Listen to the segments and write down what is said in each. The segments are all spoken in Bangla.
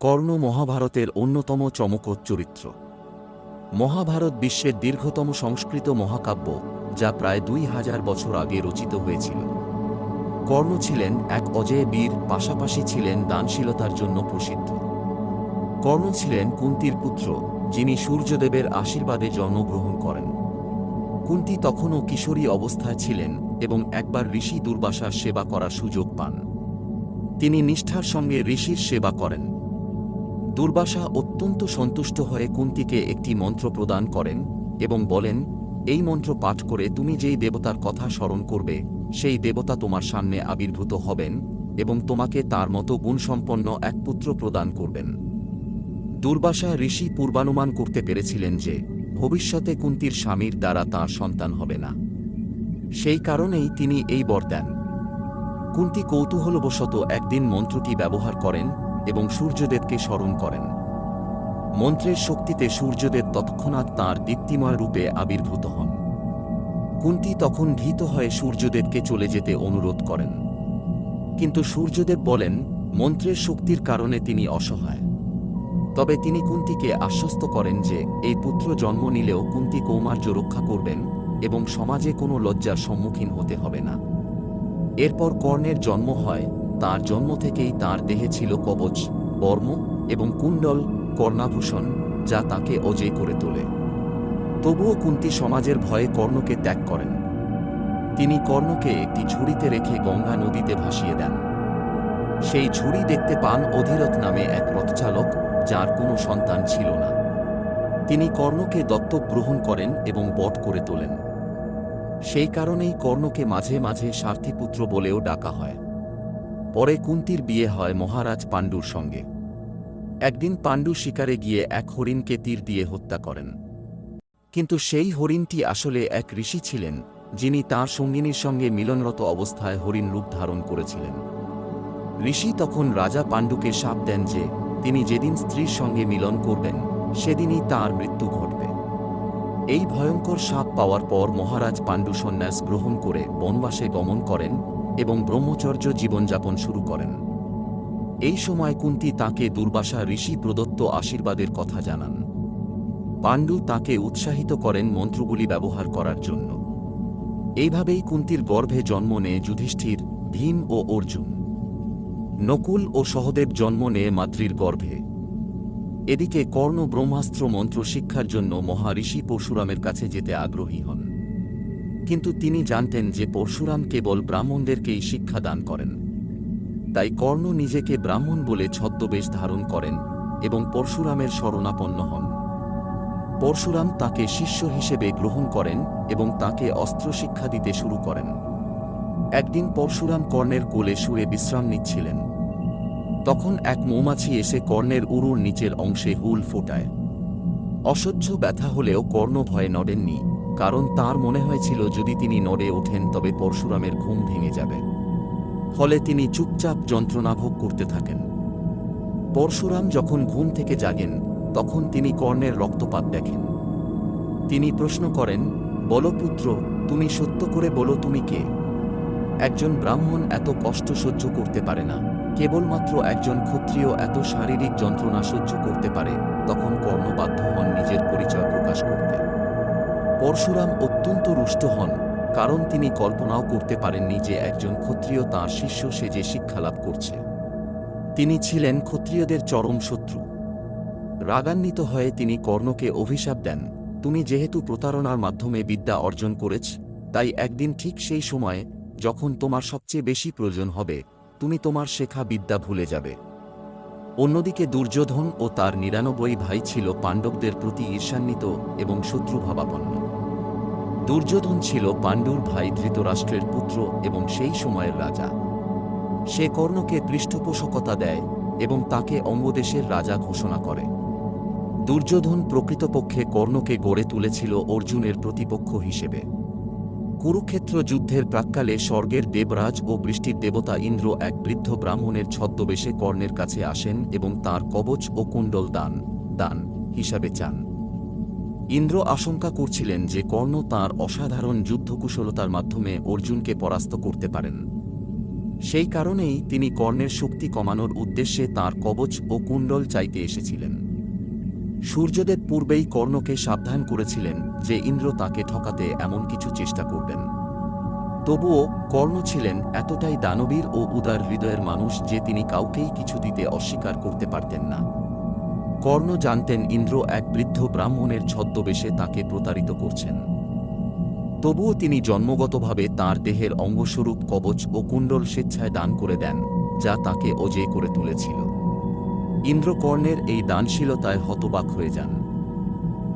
কর্ণ মহাভারতের অন্যতম চমকত চরিত্র। মহাভারত বিশ্বের দীর্ঘতম সংস্কৃত মহাকাব্য, যা প্রায় দুই হাজার বছর আগে রচিত হয়েছিল। কর্ণ ছিলেন এক অজেয় বীর, পাশাপাশি ছিলেন দানশীলতার জন্য প্রসিদ্ধ। কর্ণ ছিলেন কুন্তির পুত্র, যিনি সূর্যদেবের আশীর্বাদে জন্মগ্রহণ করেন। কুন্তি তখনও কিশোরী অবস্থায় ছিলেন এবং একবার ঋষি দুর্বাসার সেবা করার সুযোগ পান। তিনি নিষ্ঠার সঙ্গে ঋষির সেবা করেন। দুর্বাসা অত্যন্ত সন্তুষ্ট হয়ে কুন্তিকে একটি মন্ত্র প্রদান করেন এবং বলেন, এই মন্ত্র পাঠ করে তুমি যেই দেবতার কথা স্মরণ করবে, সেই দেবতা তোমার সামনে আবির্ভূত হবেন এবং তোমাকে তার মতো গুণসম্পন্ন এক পুত্র প্রদান করবেন। দুর্বাসা ঋষি পূর্বানুমান করতে পেরেছিলেন যে, ভবিষ্যতে কুন্তির স্বামীর দ্বারা তার সন্তান হবে না। সেই কারণেই তিনি এই বর দেন। কুন্তি কৌতূহলবশত একদিন মন্ত্রটি ব্যবহার করেন এবং সূর্যদেবকে স্মরণ করেন। মন্ত্রের শক্তিতে সূর্যদেব তৎক্ষণাৎ তাঁর দীপ্তিময় রূপে আবির্ভূত হন। কুন্তি তখন ভীত হয়ে সূর্যদেবকে চলে যেতে অনুরোধ করেন। কিন্তু সূর্যদেব বলেন, মন্ত্রের শক্তির কারণে তিনি অসহায়। তবে তিনি কুন্তিকে আশ্বস্ত করেন যে, এই পুত্র জন্ম নিলেও কুন্তি কৌমার্য রক্ষা করবেন এবং সমাজে কোনো লজ্জার সম্মুখীন হতে হবে না। এরপর কর্ণের জন্ম হয় তার জন্ম থেকেই তার দেহে ছিল কবচ, বর্ম এবং কুণ্ডল, কর্ণাভূষণ, যা তাকে অজয় করে তোলে। তবুও কুন্তি সমাজের ভয়ে কর্ণকে ত্যাগ করেন। তিনি কর্ণকে একটি ঝুড়িতে রেখে গঙ্গা নদীতে ভাসিয়ে দেন। সেই ঝুড়ি দেখতে পান অধীরথ নামে এক রথচালক, যার কোনো সন্তান ছিল না। তিনি কর্ণকে দত্তক গ্রহণ করেন এবং বট করে তোলেন। সেই কারণেই কর্ণকে মাঝে মাঝে সার্থীপুত্র বলেও ডাকা হয়। পরে কুন্তির বিয়ে হয় মহারাজ পাণ্ডুর সঙ্গে। একদিন পাণ্ডু শিকারে গিয়ে এক হরিণকে তীর দিয়ে হত্যা করেন। কিন্তু সেই হরিণটি আসলে এক ঋষি ছিলেন, যিনি তাঁর সঙ্গিনীর সঙ্গে মিলনরত অবস্থায় হরিণ রূপ ধারণ করেছিলেন। ঋষি তখন রাজা পাণ্ডুকে সাপ দেন যে, তিনি যেদিন স্ত্রীর সঙ্গে মিলন করবেন, সেদিনই তার মৃত্যু ঘটবে। এই ভয়ঙ্কর সাপ পাওয়ার পর মহারাজ পাণ্ডু সন্ন্যাস গ্রহণ করে বনবাসে গমন করেন এবং ব্রহ্মচর্য জীবনযাপন শুরু করেন। এই সময় কুন্তি তাকে দুর্বাসা ঋষি প্রদত্ত আশীর্বাদের কথা জানান। পাণ্ডু তাকে উৎসাহিত করেন মন্ত্রগুলি ব্যবহার করার জন্য। এইভাবেই কুন্তির গর্ভে জন্ম নেয় যুধিষ্ঠির ভীম ও অর্জুন। নকুল ও সহদেব জন্ম নেয় মাতৃর গর্ভে। এদিকে কর্ণ ব্রহ্মাস্ত্র মন্ত্র শিক্ষার জন্য মহারিষি পরশুরামের কাছে যেতে আগ্রহী হন। কিন্তু তিনি জানতেন যে পরশুরাম কেবল ব্রাহ্মণদেরকেই শিক্ষা দান করেন। তাই কর্ণ নিজেকে ব্রাহ্মণ বলে ছদ্মবেশ ধারণ করেন এবং পরশুরামের শরণাপন্ন হন। পরশুরাম তাকে শিষ্য হিসেবে গ্রহণ করেন এবং তাকে অস্ত্র শিক্ষা দিতে শুরু করেন। একদিন পরশুরাম কর্ণের কোলে শুয়ে বিশ্রাম নিচ্ছিলেন। তখন এক মৌমাছি এসে কর্ণের উরুর নিচের অংশে হুল ফোটায়। অসহ্য ব্যথা হলেও কর্ণ ভয়ে নড়েননি। কারণ তার মনে হয়েছিল যদি তিনি নড়ে ওঠেন, তবে পরশুরামের ঘুম ভেঙে যাবে। ফলে তিনি চুপচাপ যন্ত্রণা ভোগ করতে থাকেন। পরশুরাম যখন ঘুম থেকে জাগেন, তখন তিনি কর্ণের রক্তপাত দেখেন। তিনি প্রশ্ন করেন, বলো পুত্র, তুমি সত্য করে বলো তুমি কে? একজন ব্রাহ্মণ এত কষ্ট সহ্য করতে পারে না। কেবলমাত্র একজন ক্ষত্রিয় এত শারীরিক যন্ত্রণা সহ্য করতে পারে, তখন কর্ণ বাধ্য হন নিজের পরিচয় প্রকাশ করতে। পরশুরাম অত্যন্ত রুষ্ট হন, কারণ তিনি কল্পনাও করতে পারেননি যে একজন ক্ষত্রিয় তাঁর শিষ্য সেজে শিক্ষালাভ করছে। তিনি ছিলেন ক্ষত্রিয়দের চরম শত্রু। রাগান্বিত হয়ে তিনি কর্ণকে অভিশাপ দেন, তুমি যেহেতু প্রতারণার মাধ্যমে বিদ্যা অর্জন করেছ, তাই একদিন ঠিক সেই সময়ে, যখন তোমার সবচেয়ে বেশি প্রয়োজন হবে, তুমি তোমার শেখা বিদ্যা ভুলে যাবে। অন্যদিকে দুর্যোধন ও তার নিরানব্বই ভাই ছিল পাণ্ডবদের প্রতি ঈর্ষান্বিত এবং শত্রুভাবাপন্ন। দুর্যোধন ছিল পাণ্ডুর ভাই ধৃতরাষ্ট্রের পুত্র এবং সেই সময়ের রাজা। সে কর্ণকে পৃষ্ঠপোষকতা দেয় এবং তাকে অঙ্গদেশের রাজা ঘোষণা করে। দুর্যোধন প্রকৃতপক্ষে কর্ণকে গড়ে তুলেছিল অর্জুনের প্রতিপক্ষ হিসেবে। কুরুক্ষেত্র যুদ্ধের প্রাক্কালে স্বর্গের দেবরাজ ও বৃষ্টির দেবতা ইন্দ্র এক বৃদ্ধ ব্রাহ্মণের ছদ্মবেশে কর্ণের কাছে আসেন এবং তার কবচ ও কুণ্ডল দান দান হিসাবে চান। ইন্দ্র আশঙ্কা করছিলেন যে কর্ণ তাঁর অসাধারণ যুদ্ধকুশলতার মাধ্যমে অর্জুনকে পরাস্ত করতে পারেন। সেই কারণেই তিনি কর্ণের শক্তি কমানোর উদ্দেশ্যে তার কবচ ও কুণ্ডল চাইতে এসেছিলেন। সূর্যদেব পূর্বেই কর্ণকে সাবধান করেছিলেন যে ইন্দ্র তাকে ঠকাতে এমন কিছু চেষ্টা করবেন। তবুও কর্ণ ছিলেন এতটাই দানবীর ও উদার হৃদয়ের মানুষ যে তিনি কাউকেই কিছু দিতে অস্বীকার করতে পারতেন না। কর্ণ জানতেন ইন্দ্র এক বৃদ্ধ ব্রাহ্মণের ছদ্মবেশে তাকে প্রতারিত করছেন। তবুও তিনি জন্মগতভাবে তার দেহের অঙ্গস্বরূপ কবচ ও কুণ্ডল স্বেচ্ছায় দান করে দেন, যা তাকে অজেয় করে তুলেছিল। ইন্দ্রকর্ণের এই দানশীলতায় হতবাক হয়ে যান।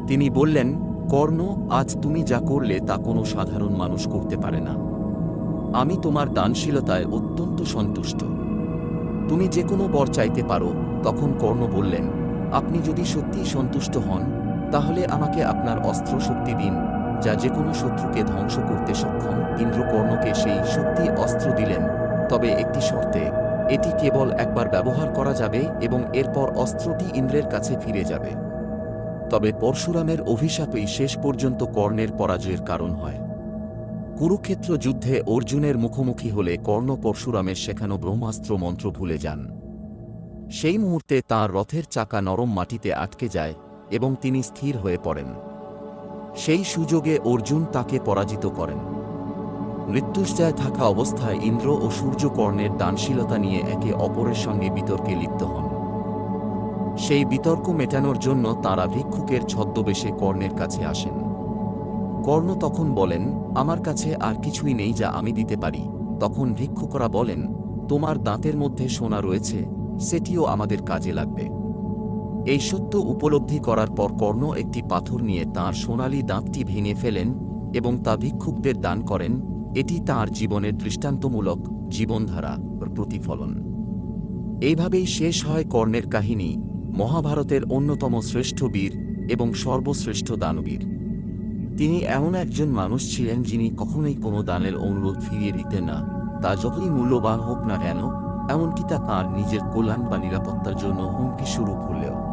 তিনি বললেন, কর্ণ, আজ তুমি যা করলে তা কোনো সাধারণ মানুষ করতে পারে না। আমি তোমার দানশীলতায় অত্যন্ত সন্তুষ্ট। তুমি যে কোনো বর চাইতে পারো। তখন কর্ণ বললেন আপনি যদি সত্যিই সন্তুষ্ট হন, তাহলে আমাকে আপনার অস্ত্র শক্তি দিন, যা যে কোনো শত্রুকে ধ্বংস করতে সক্ষম। ইন্দ্রকর্ণকে সেই শক্তি অস্ত্র দিলেন, তবে একটি শর্তে, এটি কেবল একবার ব্যবহার করা যাবে এবং এরপর অস্ত্রটি ইন্দ্রের কাছে ফিরে যাবে। তবে পরশুরামের অভিশাপই শেষ পর্যন্ত কর্ণের পরাজয়ের কারণ হয়। কুরুক্ষেত্র যুদ্ধে অর্জুনের মুখোমুখি হলে কর্ণ পরশুরামের শেখানো ব্রহ্মাস্ত্র মন্ত্র ভুলে যান। সেই মুহূর্তে তার রথের চাকা নরম মাটিতে আটকে যায় এবং তিনি স্থির হয়ে পড়েন। সেই সুযোগে অর্জুন তাকে পরাজিত করেন। মৃত্যুঞ্জয় থাকা অবস্থায় ইন্দ্র ও সূর্য কর্ণের দানশীলতা নিয়ে একে অপরের সঙ্গে বিতর্কে লিপ্ত হন। সেই বিতর্ক মেটানোর জন্য তারা ভিক্ষুকের ছদ্মবেশে কর্ণের কাছে আসেন। কর্ণ তখন বলেন, আমার কাছে আর কিছুই নেই যা আমি দিতে পারি। তখন ভিক্ষুকরা বলেন, তোমার দাঁতের মধ্যে সোনা রয়েছে সেটিও আমাদের কাজে লাগবে। এই সত্য উপলব্ধি করার পর কর্ণ একটি পাথর নিয়ে তার সোনালী দাঁতটি ভেঙে ফেলেন এবং তা ভিক্ষুকদের দান করেন। এটি তার জীবনের দৃষ্টান্তমূলক জীবনধারা প্রতিফলন। এইভাবেই শেষ হয় কর্ণের কাহিনী, মহাভারতের অন্যতম শ্রেষ্ঠ বীর এবং সর্বশ্রেষ্ঠ দানবীর। তিনি এমন একজন মানুষ ছিলেন যিনি কখনোই কোনো দানের অনুরোধ ফিরিয়ে দিতেন না। তা যতই মূল্যবান হোক না কেন এমনকি তা তাঁর নিজের কল্যাণ বা নিরাপত্তার জন্য হুমকি শুরু হলেও।